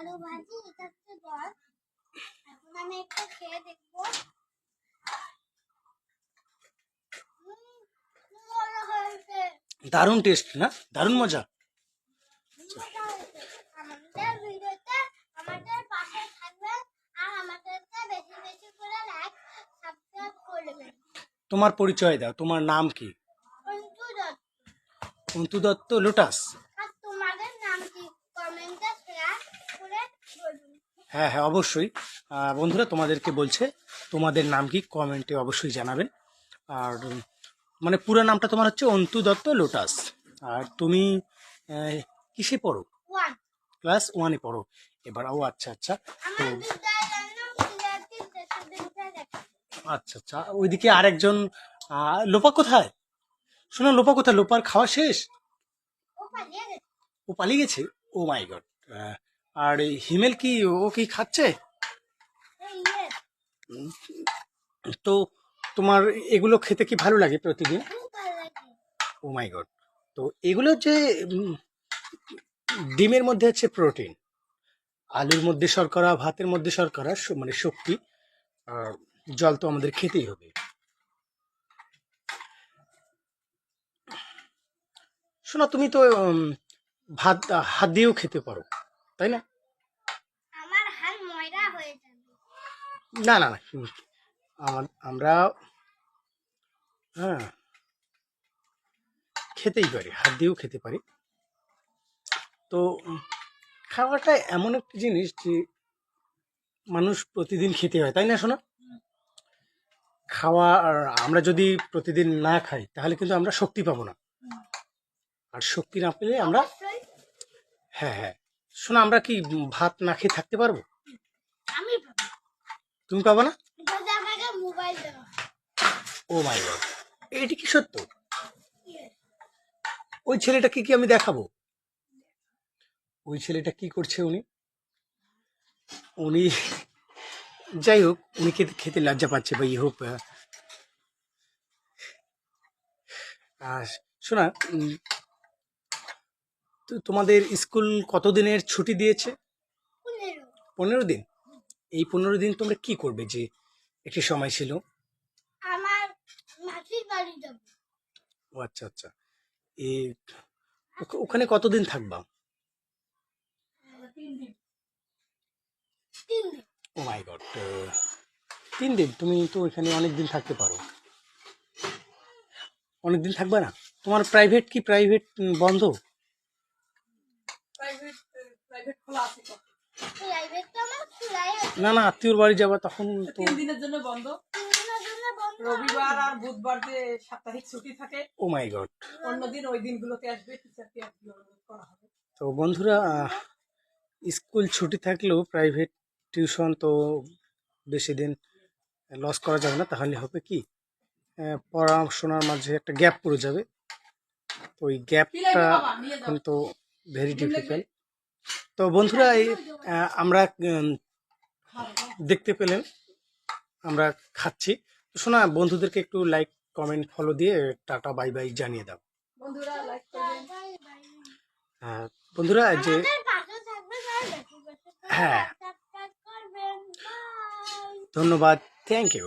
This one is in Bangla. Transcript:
আলু ভাজি এটা হচ্ছে জল এখন আমি একটু খেয়ে দেখব। দারুণ টেস্ট না? দারুণ মজা। তোমার পরিচয় দাও তোমার নাম কি? অন্তু দত্ত। লোটাস হ্যাঁ হ্যাঁ অবশ্যই। বন্ধুরা তোমাদেরকে বলছে তোমাদের নাম কি কমেন্টে অবশ্যই জানাবেন। আর মানে পুরো নামটা তোমার হচ্ছে অন্তু দত্ত লোটাস। আর তুমি কিসে পড়ো? ক্লাস ওয়ানে পড়ো। এবার ও আচ্ছা আচ্ছা। তো আচ্ছা আচ্ছা। ওইদিকে আরেকজন লোপা কোথায়? শোনো লোপা কোথায়? লোপার খাওয়া শেষ? ও পালিয়ে গেছে। ও পালিয়ে গেছে? ও মাই গড। আর হিমেল কি ও কি খাচ্ছে? তো তোমার এগুলো খেতে কি ভালো লাগে প্রতিদিন? Oh my God. তো এগুলো যে ডিমের মধ্যে আছে প্রোটিন। আলুর মধ্যে শর্করা, ভাতের মধ্যে শর্করা মানে শক্তি জল তো আমাদের খেতেই হবে। শোনো, তুমি তো ভাত, হাত দিয়েও খেতে পারো। তাই না? আমার হাল ময়রা হয়ে যাবে। না না না আমার আমরা হ্যাঁ খেতেই পারি হাত দিয়েও খেতে পারি। তো খাওয়াটা এমন একটা জিনিস যে মানুষ প্রতিদিন খেতে হয় তাই না শোনো খাওয়া আর আমরা যদি প্রতিদিন না খাই তাহলে কিন্তু আমরা শক্তি পাবো না। আর শক্তি না পেলে আমরা হ্যাঁ হ্যাঁ। শোনো আমরা কি ভাত না খেয়ে থাকতে পারব? আমি তুমি পাবো না? মোবাইল ও মাই গড এটি কি সত্য. ওই ছেলেটাকে কি আমি দেখাবো? ওই ছেলেটা কি করছে উনি? উনি যাই হোক উনি খেতে খেতে লজ্জা পাচ্ছে বা ই হোক শোনা তো তোমাদের স্কুল কতদিনের ছুটি দিয়েছে? পনেরো। দিন। এই পনেরো দিন তোমরা কি করবে যে একটি সময় ছিল? আমার মাসির বাড়ি যাব। ও আচ্ছা আচ্ছা। এ ওখানে কতদিন থাকবা? তিন দিন। ও মাই গড তিন দিন। তুমি তো এখানে অনেক দিন থাকতে পারো। অনেক দিন থাকবে না? তোমার প্রাইভেট কি প্রাইভেট বন্ধ? প্রাইভেট খোলা আছে প্রাইভেট তো আমার খোলাই না না আত্মীয়র বাড়ি যাবা তখন তো তিন দিনের জন্য বন্ধ? তিন দিনের জন্য বন্ধ। রবিবার আর বুধবার যে সাপ্তাহিক ছুটি থাকে ও মাই গড। অন্যদিন ওই দিনগুলোতে আসবে টিচারকে অনুরোধ করা হবে। তো বন্ধুরা স্কুল ছুটি থাকলেও প্রাইভেট টিউশন তো বেশি দিন লস করা যাবে না তাহলে হবে কি? পড়াশোনার মাঝে একটা গ্যাপ পড়ে যাবে। তো ওই গ্যাপটা এখন তো ভেরি ডিফিকাল্ট তো বন্ধুরা এই আমরা দেখতে পেলেন আমরা খাচ্ছি। তো শোনা বন্ধুদেরকে একটু লাইক কমেন্ট ফলো দিয়ে টাটা বাই বাই জানিয়ে দাও। বন্ধুরা লাইক করবেন বাই বাই বন্ধুরা যে হ্যাঁ। সাবস্ক্রাইব করবেন। বাই ধন্যবাদ থ্যাংক ইউ